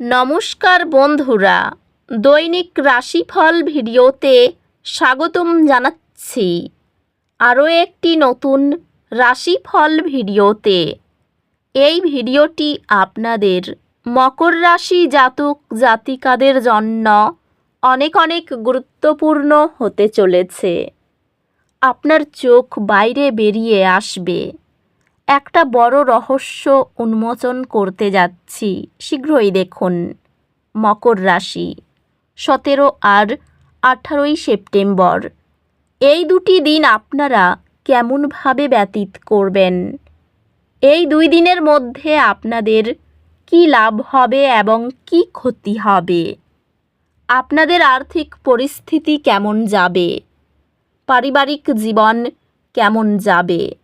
নমস্কার বন্ধুরা। দৈনিক রাশিফল ভিডিওতে স্বাগতম জানাচ্ছি। আরও একটি নতুন রাশিফল ভিডিওতে। এই ভিডিওটি আপনাদের মকর রাশি জাতক জাতিকাদের জন্য অনেক অনেক গুরুত্বপূর্ণ হতে চলেছে। আপনার চোখ বাইরে বেরিয়ে আসবে। একটা বড় রহস্য উন্মোচন করতে যাচ্ছি, শীঘ্রই দেখুন। মকর রাশি, সতেরো আর আঠারোই সেপ্টেম্বর। এই দুটি দিন আপনারা কেমনভাবে ব্যতীত করবেন? এই দুই দিনের মধ্যে আপনাদের কি লাভ হবে এবং কি ক্ষতি হবে? আপনাদের আর্থিক পরিস্থিতি কেমন যাবে? পারিবারিক জীবন কেমন যাবে?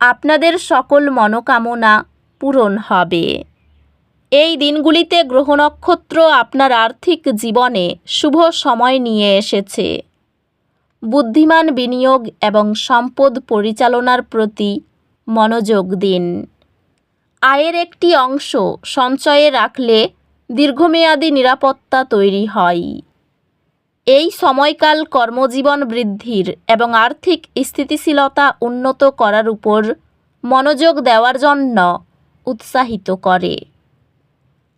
আপনাদের সকল মনোকামনা পূরণ হবে। এই দিনগুলিতে গ্রহ নক্ষত্র আপনার আর্থিক জীবনে শুভ সময় নিয়ে এসেছে। বুদ্ধিমান বিনিয়োগ এবং সম্পদ পরিচালনার প্রতি মনোযোগ দিন। আয়ের একটি অংশ সঞ্চয়ে রাখলে দীর্ঘমেয়াদী নিরাপত্তা তৈরি হয়। এই সময়কাল কর্মজীবন বৃদ্ধির এবং আর্থিক স্থিতিশীলতা উন্নত করার উপর মনোযোগ দেওয়ার জন্য উৎসাহিত করে।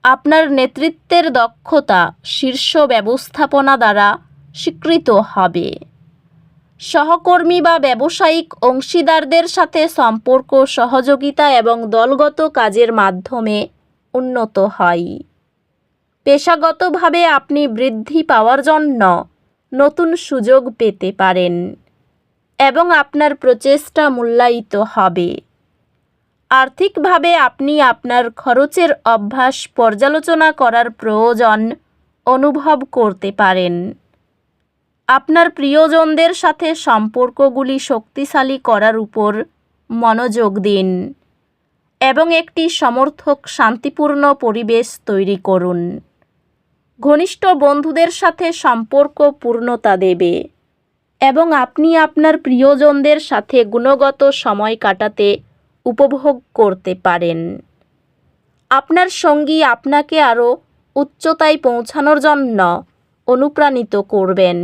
আপনার নেতৃত্বের দক্ষতা শীর্ষ ব্যবস্থাপনা দ্বারা স্বীকৃত হবে। সহকর্মী বা ব্যবসায়িক অংশীদারদের সাথে সম্পর্ক, সহযোগিতা এবং দলগত কাজের মাধ্যমে উন্নত হয়। পেশাগতভাবে আপনি বৃদ্ধি পাওয়ার জন্য নতুন সুযোগ পেতে পারেন এবং আপনার প্রচেষ্টা মূল্যায়িত হবে। আর্থিকভাবে আপনি আপনার খরচের অভ্যাস পর্যালোচনা করার প্রয়োজন অনুভব করতে পারেন। আপনার প্রিয়জনদের সাথে সম্পর্কগুলি শক্তিশালী করার উপর মনোযোগ দিন এবং একটি সমর্থক শান্তিপূর্ণ পরিবেশ তৈরি করুন। ঘনিষ্ঠ বন্ধুদের সাথে সম্পর্ক পূর্ণতা দেবে এবং আপনি আপনার প্রিয়জনদের সাথে গুণগত সময় কাটাতে উপভোগ করতে পারেন। আপনার সঙ্গী আপনাকে আরও উচ্চতায় পৌঁছানোর জন্য অনুপ্রাণিত করবেন।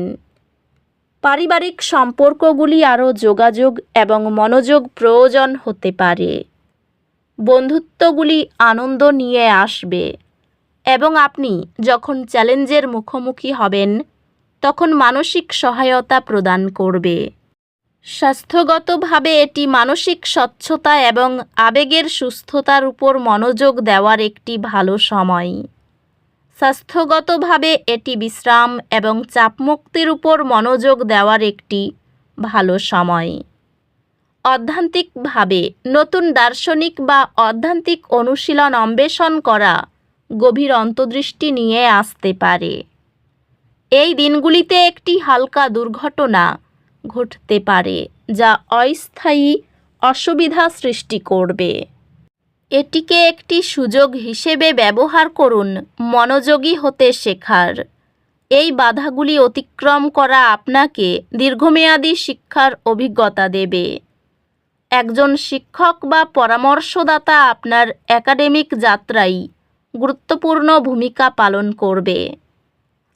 পারিবারিক সম্পর্কগুলি আরও যোগাযোগ এবং মনোযোগ প্রয়োজন হতে পারে। বন্ধুত্বগুলি আনন্দ নিয়ে আসবে। এবং আপনি যখন চ্যালেঞ্জের মুখোমুখি হবেন, তখন মানসিক সহায়তা প্রদান করবে। স্বাস্থ্যগতভাবে এটি মানসিক স্বচ্ছতা এবং আবেগের সুস্থতার উপর মনোযোগ দেওয়ার একটি ভালো সময়। স্বাস্থ্যগতভাবে এটি বিশ্রাম এবং চাপমুক্তির উপর মনোযোগ দেওয়ার একটি ভালো সময়। অধ্যান্তিকভাবে নতুন দার্শনিক বা অধ্যান্তিক অনুশীলন অন্বেষণ করা গভীর অন্তর্দৃষ্টি নিয়ে আসতে পারে। এই দিনগুলিতে একটি হালকা দুর্ঘটনা ঘটতে পারে, যা অস্থায়ী অসুবিধা সৃষ্টি করবে। এটিকে একটি সুযোগ হিসেবে ব্যবহার করুন মনোযোগী হতে শেখার। এই বাধাগুলি অতিক্রম করা আপনাকে দীর্ঘমেয়াদী শিক্ষার অভিজ্ঞতা দেবে। একজন শিক্ষক বা পরামর্শদাতা আপনার একাডেমিক যাত্রায় গুরুত্বপূর্ণ ভূমিকা পালন করবে।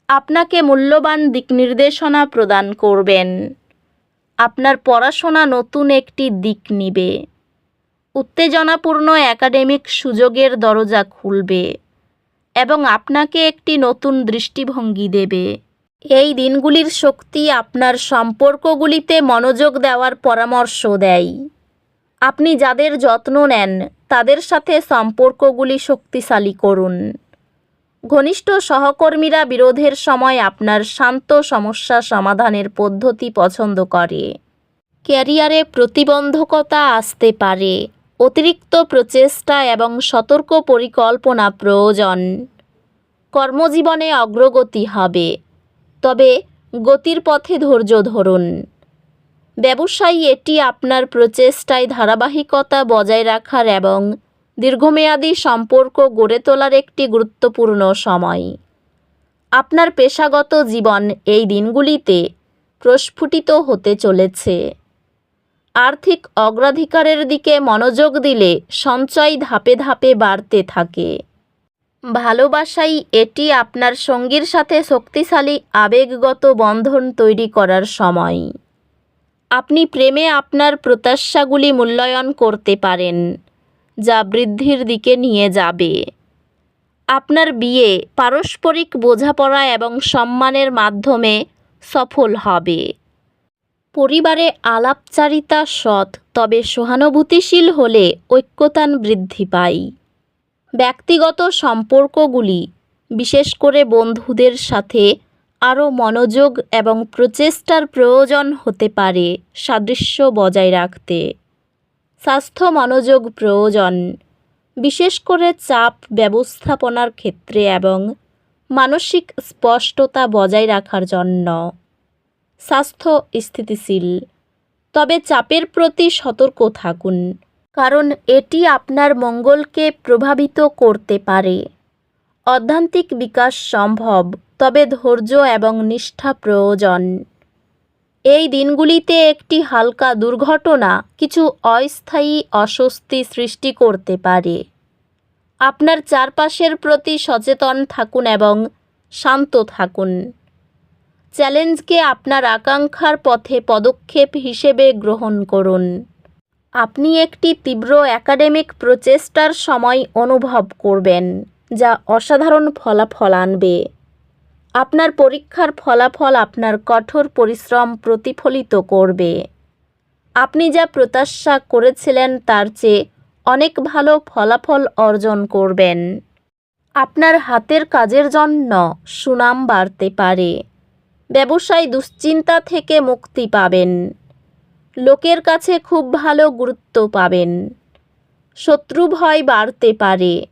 আপনাকে মূল্যবান দিকনির্দেশনা প্রদান করবেন। আপনার পড়াশোনা নতুন একটি দিক নিবে। উত্তেজনাপূর্ণ একাডেমিক সুযোগের দরজা খুলবে এবং আপনাকে একটি নতুন দৃষ্টিভঙ্গি দেবে। এই দিনগুলির শক্তি আপনার সম্পর্কগুলিতে মনোযোগ দেওয়ার পরামর্শ দেয়। আপনি যাদের যত্ন নেন তাদের সাথে সম্পর্কগুলি শক্তিশালী করুন। ঘনিষ্ঠ সহকর্মীরা বিরোধের সময় আপনার শান্ত সমস্যা সমাধানের পদ্ধতি পছন্দ করে। ক্যারিয়ারে প্রতিবন্ধকতা আসতে পারে, অতিরিক্ত প্রচেষ্টা এবং সতর্ক পরিকল্পনা প্রয়োজন। কর্মজীবনে অগ্রগতি হবে, তবে গতির পথে ধৈর্য ধরুন। ব্যবসায়ী এটি আপনার প্রচেষ্টায় ধারাবাহিকতা বজায় রাখার এবং দীর্ঘমেয়াদী সম্পর্ক গড়ে তোলার একটি গুরুত্বপূর্ণ সময়। আপনার পেশাগত জীবন এই দিনগুলিতে প্রস্ফুটিত হতে চলেছে। আর্থিক অগ্রাধিকারের দিকে মনোযোগ দিলে সঞ্চয় ধাপে ধাপে বাড়তে থাকে। ভালোবাসাই এটি আপনার সঙ্গীর সাথে শক্তিশালী, আবেগগত বন্ধন তৈরি করার সময়। আপনি প্রেমে আপনার প্রত্যাশাগুলি মূল্যায়ন করতে পারেন, যা বৃদ্ধির দিকে নিয়ে যাবে। আপনার বিয়ে পারস্পরিক বোঝাপড়া এবং সম্মানের মাধ্যমে সফল হবে। পরিবারে আলাপচারিতা সৎ, তবে সহানুভূতিশীল হলে ঐক্যতান বৃদ্ধি পায়। ব্যক্তিগত সম্পর্কগুলি, বিশেষ করে বন্ধুদের সাথে আরও মনোযোগ এবং প্রচেষ্টার প্রয়োজন হতে পারে সাদৃশ্য বজায় রাখতে। স্বাস্থ্য মনোযোগ প্রয়োজন। বিশেষ করে চাপ ব্যবস্থাপনার ক্ষেত্রে এবং মানসিক স্পষ্টতা বজায় রাখার জন্য। স্বাস্থ্য স্থিতিশীল। তবে চাপের প্রতি সতর্ক থাকুন, কারণ এটি আপনার মঙ্গলকে প্রভাবিত করতে পারে। অধ্যান্তিক বিকাশ সম্ভব। তবে ধৈর্য এবং নিষ্ঠা প্রয়োজন। এই দিনগুলিতে একটি হালকা দুর্ঘটনা কিছু অস্থায়ী অস্বস্তি সৃষ্টি করতে পারে। আপনার চারপাশের প্রতি সচেতন থাকুন এবং শান্ত থাকুন। চ্যালেঞ্জকে আপনার আকাঙ্ক্ষার পথে পদক্ষেপ হিসেবে গ্রহণ করুন। আপনি একটি তীব্র একাডেমিক প্রচেষ্টার সময় অনুভব করবেন, যা অসাধারণ ফলাফল আনবে। আপনার পরীক্ষার ফলাফল আপনার কঠোর পরিশ্রম প্রতিফলিত করবে। আপনি যা প্রত্যাশা করেছিলেন তার চেয়ে অনেক ভালো ফলাফল অর্জন করবেন। আপনার হাতের কাজের জন্য সুনাম বাড়তে পারে। ব্যবসায় দুশ্চিন্তা থেকে মুক্তি পাবেন। লোকের কাছে খুব ভালো গুরুত্ব পাবেন। শত্রু ভয় বাড়তে পারে।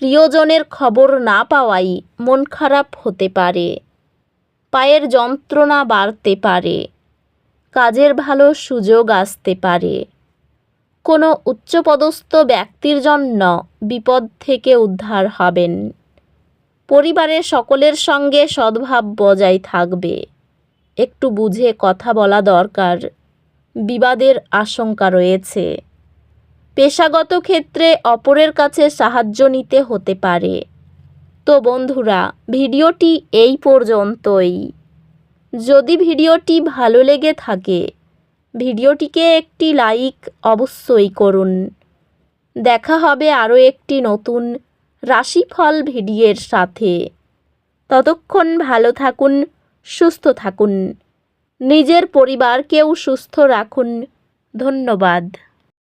প্রিয়জনের খবর না পাওয়াই মন খারাপ হতে পারে। পায়ের যন্ত্রণা বাড়তে পারে। কাজের ভালো সুযোগ আসতে পারে। কোনো উচ্চপদস্থ ব্যক্তির জন্য বিপদ থেকে উদ্ধার হবেন। পরিবারের সকলের সঙ্গে সদ্ভাব বজায় থাকবে। একটু বুঝে কথা বলা দরকার। বিবাদের আশঙ্কা রয়েছে। পেশাগত ক্ষেত্রে অপরের কাছে সাহায্য নিতে হতে পারে। তো বন্ধুরা, ভিডিওটি এই পর্যন্তই। যদি ভিডিওটি ভালো লেগে থাকে, ভিডিওটিকে একটি লাইক অবশ্যই করুন। দেখা হবে আরও একটি নতুন রাশিফল ভিডিওর সাথে। ততক্ষণ ভালো থাকুন, সুস্থ থাকুন। নিজের পরিবারকেও সুস্থ রাখুন। ধন্যবাদ।